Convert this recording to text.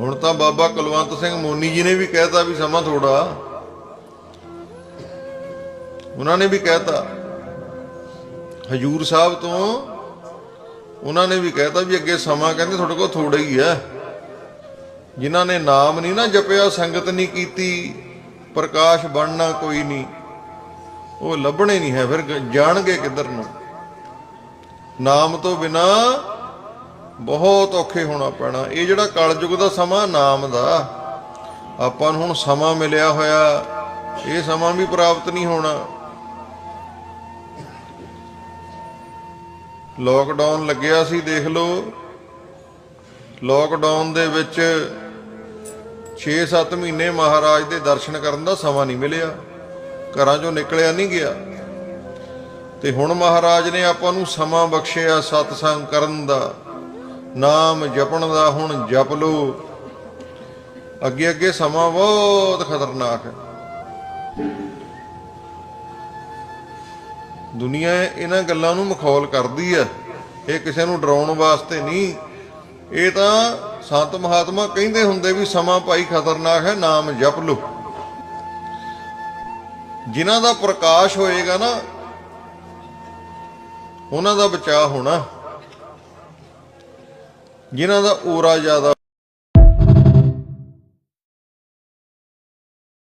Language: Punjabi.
ਹੁਣ ਤਾਂ ਬਾਬਾ ਕੁਲਵੰਤ ਸਿੰਘ ਮੋਨੀ ਜੀ ਨੇ ਵੀ ਕਹਿਤਾ ਵੀ ਸਮਾਂ ਥੋੜਾ। ਉਹਨਾਂ ਨੇ ਵੀ ਕਹਿਤਾ। ਹਜੂਰ ਸਾਹਿਬ ਤੋਂ ਉਹਨਾਂ ਨੇ ਵੀ ਕਹਿਤਾ ਵੀ ਅੱਗੇ ਸਮਾਂ ਕਹਿੰਦੇ ਤੁਹਾਡੇ ਕੋਲ ਥੋੜਾ ਹੀ ਹੈ। ਜਿਨ੍ਹਾਂ ਨੇ ਨਾਮ ਨਹੀਂ ਨਾ ਜਪਿਆ, ਸੰਗਤ ਨਹੀਂ ਕੀਤੀ, ਪ੍ਰਕਾਸ਼ ਬਣਨਾ ਕੋਈ ਨਹੀਂ। ਉਹ ਲੱਭਣੇ ਨਹੀਂ ਹੈ, ਫਿਰ ਜਾਣਗੇ ਕਿੱਧਰ ਨੂੰ। ਨਾਮ ਤੋਂ ਬਿਨਾ ਬਹੁਤ ਔਖੇ ਹੋਣਾ ਪੈਣਾ। ਇਹ ਜਿਹੜਾ ਕਲਯੁਗ ਦਾ ਸਮਾਂ ਨਾਮ ਦਾ, ਆਪਾਂ ਨੂੰ ਹੁਣ ਸਮਾਂ ਮਿਲਿਆ ਹੋਇਆ, ਇਹ ਸਮਾਂ ਵੀ ਪ੍ਰਾਪਤ ਨਹੀਂ ਹੋਣਾ। ਲੋਕਡਾਊਨ ਲੱਗਿਆ ਸੀ, ਦੇਖ ਲਓ। ਲੋਕਡਾਊਨ ਦੇ ਵਿੱਚ 6-7 ਮਹੀਨੇ ਮਹਾਰਾਜ ਦੇ ਦਰਸ਼ਨ ਕਰਨ ਦਾ ਸਮਾਂ ਨਹੀਂ ਮਿਲਿਆ। ਘਰਾਂ ਚੋਂ ਨਿਕਲਿਆ ਨਹੀਂ ਗਿਆ। ਤੇ ਹੁਣ ਮਹਾਰਾਜ ਨੇ ਆਪਾਂ ਨੂੰ ਸਮਾਂ ਬਖਸ਼ਿਆ ਸਤਸੰਗ ਕਰਨ ਦਾ। ਨਾਮ ਜਪਣ ਦਾ ਹੁਣ ਜਪ ਲਓ ਅੱਗੇ ਅੱਗੇ ਸਮਾਂ ਬਹੁਤ ਖਤਰਨਾਕ ਹੈ। ਦੁਨੀਆ ਇਹਨਾਂ ਗੱਲਾਂ ਨੂੰ ਮਖੌਲ ਕਰਦੀ ਹੈ। ਇਹ ਕਿਸੇ ਨੂੰ ਡਰਾਉਣ ਵਾਸਤੇ ਨਹੀਂ। ਇਹ ਤਾਂ ਸੰਤ ਮਹਾਤਮਾ ਕਹਿੰਦੇ ਹੁੰਦੇ ਵੀ ਸਮਾਂ ਭਾਈ ਖਤਰਨਾਕ ਹੈ, ਨਾਮ ਜਪ ਲਓ ਜਿਨ੍ਹਾਂ ਦਾ ਪ੍ਰਕਾਸ਼ ਹੋਏਗਾ ਨਾ, ਉਹਨਾਂ ਦਾ ਬਚਾਅ ਹੋਣਾ। ਜਿਨ੍ਹਾਂ ਦਾ ਓਰਾ ਜ਼ਿਆਦਾ